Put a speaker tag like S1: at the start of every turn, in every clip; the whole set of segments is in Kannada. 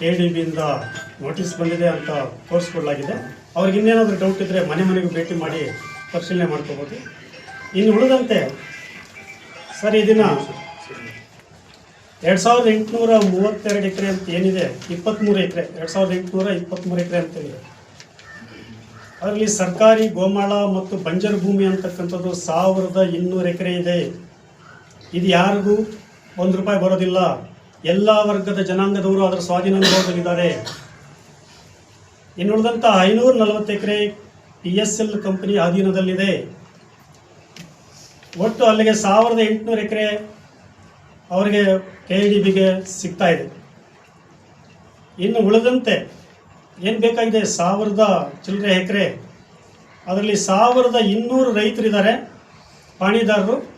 S1: ಕೆ ಡಿ ಬಿಯಿಂದ ನೋಟಿಸ್ ಬಂದಿದೆ ಅಂತ ತೋರಿಸ್ಕೊಡ್ಲಾಗಿದೆ. ಅವ್ರಿಗೆ ಇನ್ನೇನಾದರೂ ಡೌಟ್ ಇದ್ದರೆ ಮನೆ ಮನೆಗೂ ಭೇಟಿ ಮಾಡಿ ಪರಿಶೀಲನೆ ಮಾಡ್ಕೋಬೋದು. ಇನ್ನು ಉಳಿದಂತೆ, ಸರ್ ಇದನ್ನು ಎರಡು ಸಾವಿರದ ಎಂಟುನೂರ ಮೂವತ್ತೆರಡು ಎಕರೆ ಅಂತ ಏನಿದೆ? ಇಪ್ಪತ್ತ್ಮೂರು ಎಕರೆ, ಎರಡು ಸಾವಿರದ ಎಂಟುನೂರ ಇಪ್ಪತ್ತ್ಮೂರು ಎಕರೆ ಅಂತೇಳಿ ಅದರಲ್ಲಿ ಸರ್ಕಾರಿ ಗೋಮಾಳ ಮತ್ತು ಬಂಜರು ಭೂಮಿ ಅಂತಕ್ಕಂಥದ್ದು ಸಾವಿರದ ಇನ್ನೂರು ಎಕರೆ ಇದೆ. ಇದು ಯಾರಿಗೂ ಒಂದು ರೂಪಾಯಿ ಬರೋದಿಲ್ಲ. ಎಲ್ಲ ವರ್ಗದ ಜನಾಂಗದವರು ಅದರ ಸ್ವಾಧೀನ ಅನುಭವದಲ್ಲಿದ್ದಾರೆ ಇನ್ನುಳಿದಂಥ ಐನೂರ ನಲವತ್ತು ಎಕರೆ ಪಿ ಎಸ್ ಎಲ್ ಕಂಪನಿ ಅಧೀನದಲ್ಲಿದೆ. ಒಟ್ಟು ಅಲ್ಲಿಗೆ ಸಾವಿರದ ಎಂಟುನೂರು ಎಕರೆ ಅವರಿಗೆ ಕೆ ಡಿ ಬಿಗೆ ಸಿಗ್ತಾ ಇದೆ. ಇನ್ನು ಉಳಿದಂತೆ ಏನು ಬೇಕಾಗಿದೆ? ಸಾವಿರದ ಚಿಲ್ಲರೆ ಎಕರೆ. ಅದರಲ್ಲಿ ಸಾವಿರದ ಇನ್ನೂರು ರೈತರಿದ್ದಾರೆ. ಪಾಣಿದಾರರು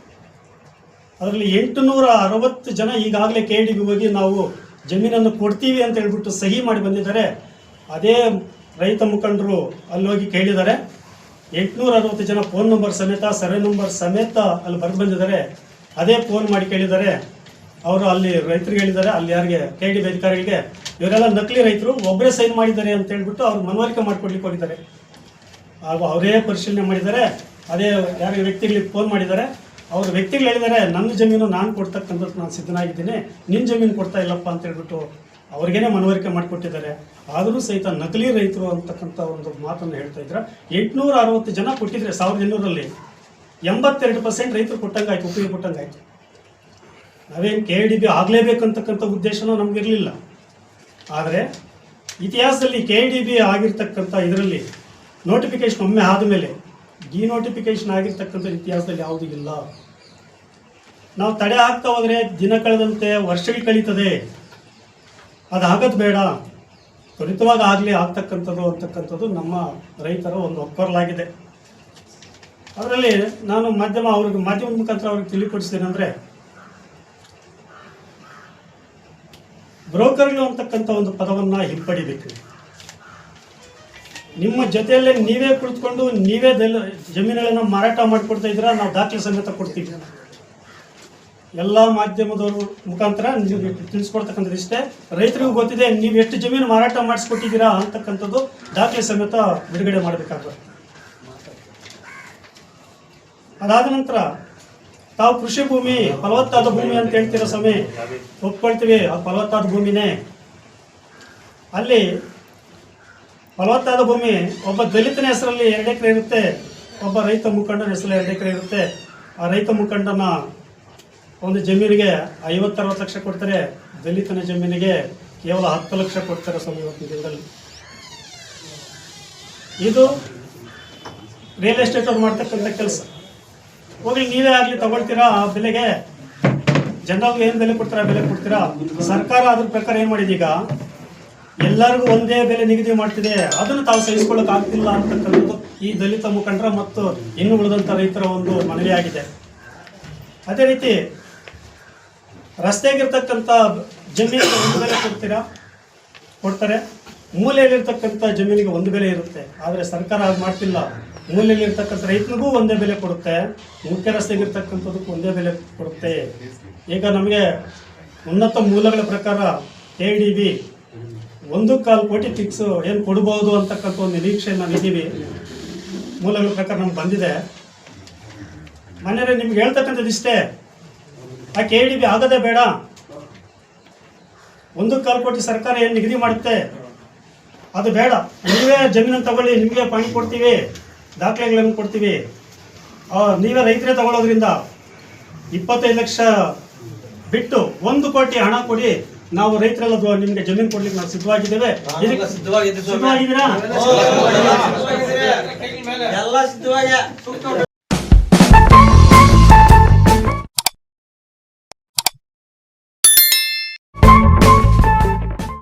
S1: ಅದರಲ್ಲಿ ಎಂಟುನೂರ ಅರವತ್ತು ಜನ ಈಗಾಗಲೇ ಕೆ ಡಿ ಬಿ ಹೋಗಿ ನಾವು ಜಮೀನನ್ನು ಕೊಡ್ತೀವಿ ಅಂತ ಹೇಳ್ಬಿಟ್ಟು ಸಹಿ ಮಾಡಿ ಬಂದಿದ್ದಾರೆ. ಅದೇ ರೈತ ಮುಖಂಡರು ಅಲ್ಲಿ ಹೋಗಿ ಕೇಳಿದ್ದಾರೆ. ಎಂಟುನೂರ ಅರವತ್ತು ಜನ ಫೋನ್ ನಂಬರ್ ಸಮೇತ, ಸರ್ವೆ ನಂಬರ್ ಸಮೇತ ಅಲ್ಲಿ ಬರೆದು ಬಂದಿದ್ದಾರೆ. ಅದೇ ಫೋನ್ ಮಾಡಿ ಕೇಳಿದ್ದಾರೆ. ಅವರು ಅಲ್ಲಿ ರೈತರಿಗೆ ಹೇಳಿದ್ದಾರೆ, ಅಲ್ಲಿ ಯಾರಿಗೆ ಕೆ ಡಿ ಅಧಿಕಾರಿಗಳಿಗೆ. ಇವರೆಲ್ಲ ನಕಲಿ ರೈತರು ಒಬ್ಬರೇ ಸೈನ್ ಮಾಡಿದ್ದಾರೆ ಅಂತ ಹೇಳ್ಬಿಟ್ಟು ಅವ್ರು ಮನವರಿಕೆ ಮಾಡಿಕೊಡ್ಲಿಕ್ಕೆ ಹೋಗಿದ್ದಾರೆ. ಹಾಗೂ ಅವರೇ ಪರಿಶೀಲನೆ ಮಾಡಿದ್ದಾರೆ. ಅದೇ ಯಾರಿಗೆ ವ್ಯಕ್ತಿಗಳಿಗೆ ಫೋನ್ ಮಾಡಿದ್ದಾರೆ. ಅವ್ರ ವ್ಯಕ್ತಿಗಳು ಹೇಳಿದ್ದಾರೆ ನನ್ನ ಜಮೀನು ನಾನು ಕೊಡ್ತಕ್ಕಂಥದ್ದು ನಾನು ಸಿದ್ಧನಾಗಿದ್ದೀನಿ ನಿನ್ನ ಜಮೀನು ಕೊಡ್ತಾ ಇಲ್ಲಪ್ಪ ಅಂತ ಹೇಳ್ಬಿಟ್ಟು ಅವ್ರಿಗೇನೆ ಮನವರಿಕೆ ಮಾಡಿಕೊಟ್ಟಿದ್ದಾರೆ. ಆದರೂ ಸಹಿತ ನಕಲಿ ರೈತರು ಅಂತಕ್ಕಂಥ ಒಂದು ಮಾತನ್ನು ಹೇಳ್ತಾ ಇದ್ರೆ. ಎಂಟುನೂರ ಅರವತ್ತು ಜನ ಕೊಟ್ಟಿದ್ರೆ ಸಾವಿರದ ಇನ್ನೂರಲ್ಲಿ ಎಂಬತ್ತೆರಡು ಪರ್ಸೆಂಟ್ ರೈತರು ಕೊಟ್ಟಂಗಾಯ್ತು ಉಪಯೋಗ ಕೊಟ್ಟಂಗಾಯ್ತು. ನಾವೇನು ಕೆ ಡಿ ಬಿ ಆಗಲೇಬೇಕಂತಕ್ಕಂಥ ಉದ್ದೇಶನೂ ನಮಗಿರಲಿಲ್ಲ. ಆದರೆ ಇತಿಹಾಸದಲ್ಲಿ ಕೆ ಡಿ ಬಿ ಆಗಿರ್ತಕ್ಕಂಥ ಇದರಲ್ಲಿ ನೋಟಿಫಿಕೇಶನ್ ಒಮ್ಮೆ ಆದಮೇಲೆ ಡಿ ನೋಟಿಫಿಕೇಶನ್ ಆಗಿರ್ತಕ್ಕಂಥ ಇತಿಹಾಸದಲ್ಲಿ ಯಾವುದೂ ಇಲ್ಲ. ನಾವು ತಡೆ ಹಾಕ್ತಾ ಹೋದರೆ ದಿನ ಕಳೆದಂತೆ ವರ್ಷಗಳು ಕಳೀತದೆ. ಅದು ಆಗೋದು ಬೇಡ. ತ್ವರಿತವಾಗಿ ಆಗಲಿ ಆಗ್ತಕ್ಕಂಥದ್ದು ಅಂತಕ್ಕಂಥದ್ದು ನಮ್ಮ ರೈತರ ಒಂದು ಒಪ್ಪರಲಾಗಿದೆ. ಅದರಲ್ಲಿ ನಾನು ಮಾಧ್ಯಮ ಅವ್ರಿಗೆ, ಮಾಧ್ಯಮದ ಮುಖಾಂತರ ಅವ್ರಿಗೆ ತಿಳಿಪಡಿಸ್ತೇನೆ ಅಂದರೆ, ಬ್ರೋಕರ್ಗಳು ಅಂತಕ್ಕಂಥ ಒಂದು ಪದವನ್ನು ಹಿಂಪಡಿಬೇಕು. ನಿಮ್ಮ ಜೊತೆಯಲ್ಲೇ ನೀವೇ ಕುಳಿತುಕೊಂಡು ನೀವೇ ದಲ ಜಮೀನುಗಳನ್ನು ಮಾರಾಟ ಮಾಡಿಕೊಡ್ತಾ ಇದ್ದೀರಾ? ನಾವು ದಾಖಲೆ ಸಮೇತ ಕೊಡ್ತೀವಿ. ಎಲ್ಲ ಮಾಧ್ಯಮದವರು ಮುಖಾಂತರ ನೀವು ತಿಳಿಸ್ಕೊಡ್ತಕ್ಕಂಥದ್ದು ಇಷ್ಟೇ. ರೈತರಿಗೂ ಗೊತ್ತಿದೆ, ನೀವು ಎಷ್ಟು ಜಮೀನು ಮಾರಾಟ ಮಾಡಿಸ್ಕೊಟ್ಟಿದ್ದೀರಾ ಅಂತಕ್ಕಂಥದ್ದು ದಾಖಲೆ ಸಮೇತ ಬಿಡುಗಡೆ ಮಾಡಬೇಕಾಗುತ್ತೆ ಅದಾದ ನಂತರ ತಾವು ಕೃಷಿ ಭೂಮಿ, ಫಲವತ್ತಾದ ಭೂಮಿ ಅಂತ ಹೇಳ್ತಿರೋ ಸಮಯ ಒಪ್ಕೊಳ್ತೀವಿ, ಆ ಫಲವತ್ತಾದ ಭೂಮಿನೇ. ಅಲ್ಲಿ ಫಲವತ್ತಾದ ಭೂಮಿ, ಒಬ್ಬ ದಲಿತನ ಹೆಸರಲ್ಲಿ ಎರಡು ಎಕರೆ ಇರುತ್ತೆ, ಒಬ್ಬ ರೈತ ಮುಖಂಡನ ಹೆಸರಲ್ಲಿ ಎರಡು ಎಕರೆ ಇರುತ್ತೆ. ಆ ರೈತ ಮುಖಂಡನ ಒಂದು ಜಮೀನಿಗೆ ಐವತ್ತರವತ್ತು ಲಕ್ಷ ಕೊಡ್ತಾರೆ, ದಲಿತನ ಜಮೀನಿಗೆ ಕೇವಲ ಹತ್ತು ಲಕ್ಷ ಕೊಡ್ತಾರೆ ಸ್ವಲ್ಪ ಇವತ್ತಿನ ದಿನದಲ್ಲಿ. ಇದು ರಿಯಲ್ ಎಸ್ಟೇಟ್ ಅವ್ರು ಮಾಡ್ತಕ್ಕಂಥ ಕೆಲಸ. ಹೋಗಿ ನೀವೇ ಆಗಲಿ ತಗೊಳ್ತೀರಾ ಆ ಬೆಲೆಗೆ? ಜನರಿಗೆ ಏನು ಬೆಲೆ ಕೊಡ್ತೀರಾ ಬೆಲೆ ಕೊಡ್ತೀರಾ? ಸರ್ಕಾರ ಅದ್ರ ಪ್ರಕಾರ ಏನು ಮಾಡಿದೀಗ? ಎಲ್ಲರಿಗೂ ಒಂದೇ ಬೆಲೆ ನಿಗದಿ ಮಾಡ್ತಿದೆ. ಅದನ್ನು ತಾವು ಸಹಿಸಿಕೊಳ್ಳಕ್ ಆಗ್ತಿಲ್ಲ ಅಂತಕ್ಕಂಥದ್ದು ಈ ದಲಿತ ಮುಖಂಡರ ಮತ್ತು ಇನ್ನು ಉಳಿದಂಥ ರೈತರ ಒಂದು ಮನವಿಯಾಗಿದೆ ಅದೇ ರೀತಿ ರಸ್ತೆಗಿರ್ತಕ್ಕಂಥ ಜಮೀನಿಗೆ ಒಂದು ಬೆಲೆ ಕೊಡ್ತೀರಾ? ಕೊಡ್ತಾರೆ. ಮೂಲೆಯಲ್ಲಿರ್ತಕ್ಕಂಥ ಜಮೀನಿಗೆ ಒಂದು ಬೆಲೆ ಇರುತ್ತೆ. ಆದರೆ ಸರ್ಕಾರ ಅದು ಮಾಡ್ತಿಲ್ಲ. ಮೂಲೆಯಲ್ಲಿರ್ತಕ್ಕಂಥ ರೈತನಿಗೂ ಒಂದೇ ಬೆಲೆ ಕೊಡುತ್ತೆ. ಮುಖ್ಯ ರಸ್ತೆಗಿರ್ತಕ್ಕಂಥದ್ದಕ್ಕೂ ಒಂದೇ ಬೆಲೆ ಕೊಡುತ್ತೆ. ಈಗ ನಮಗೆ ಉನ್ನತ ಮೂಲಗಳ ಪ್ರಕಾರ ಕೆ ಡಿ ಬಿ ಒಂದು ಕಾಲು ಕೋಟಿ ಫಿಕ್ಸ್ ಏನು ಕೊಡ್ಬೋದು ಅಂತಕ್ಕಂಥ ಒಂದು ನಿರೀಕ್ಷೆ ನಾವಿದ್ದೀವಿ ಮೂಲಗಳ ಪ್ರಕಾರ ನಮ್ಗೆ ಬಂದಿದೆ. ಮನೆಯಲ್ಲಿ ನಿಮ್ಗೆ ಹೇಳ್ತಕ್ಕಂಥದ್ದು ಇಷ್ಟೇ. ಆ ಕೆ ಡಿ ಆಗೋದೇ ಬೇಡ. ಒಂದು ಕಾಲು ಕೋಟಿ ಸರ್ಕಾರ ಏನು ನಿಗದಿ ಮಾಡುತ್ತೆ? ಅದು ಬೇಡ. ನೀವೇ ಜಮೀನನ್ನು ತಗೊಳ್ಳಿ, ನಿಮಗೆ ಪಾಯಿಂಟ್ ಕೊಡ್ತೀವಿ. ದಾಖಲೆಗಳನ್ನು ಕೊಡ್ತೀವಿ. ನೀವೇ ರೈತರೇ ತಗೊಳ್ಳೋದ್ರಿಂದ ಇಪ್ಪತ್ತೈದು ಲಕ್ಷ ಬಿಟ್ಟು ಒಂದು ಕೋಟಿ ಹಣ ಕೊಡಿ. ನಾವು ರೈತರೆಲ್ಲ ನಿಮ್ಗೆ ಜಮೀನು ಕೊಡ್ಲಿಕ್ಕೆ ನಾವು ಸಿದ್ಧವಾಗಿದ್ದೇವೆ. ಸಿದ್ಧವಾಗಿದ್ದೀರಾ?
S2: ಎಲ್ಲ ಸಿದ್ಧವಾಗಿ.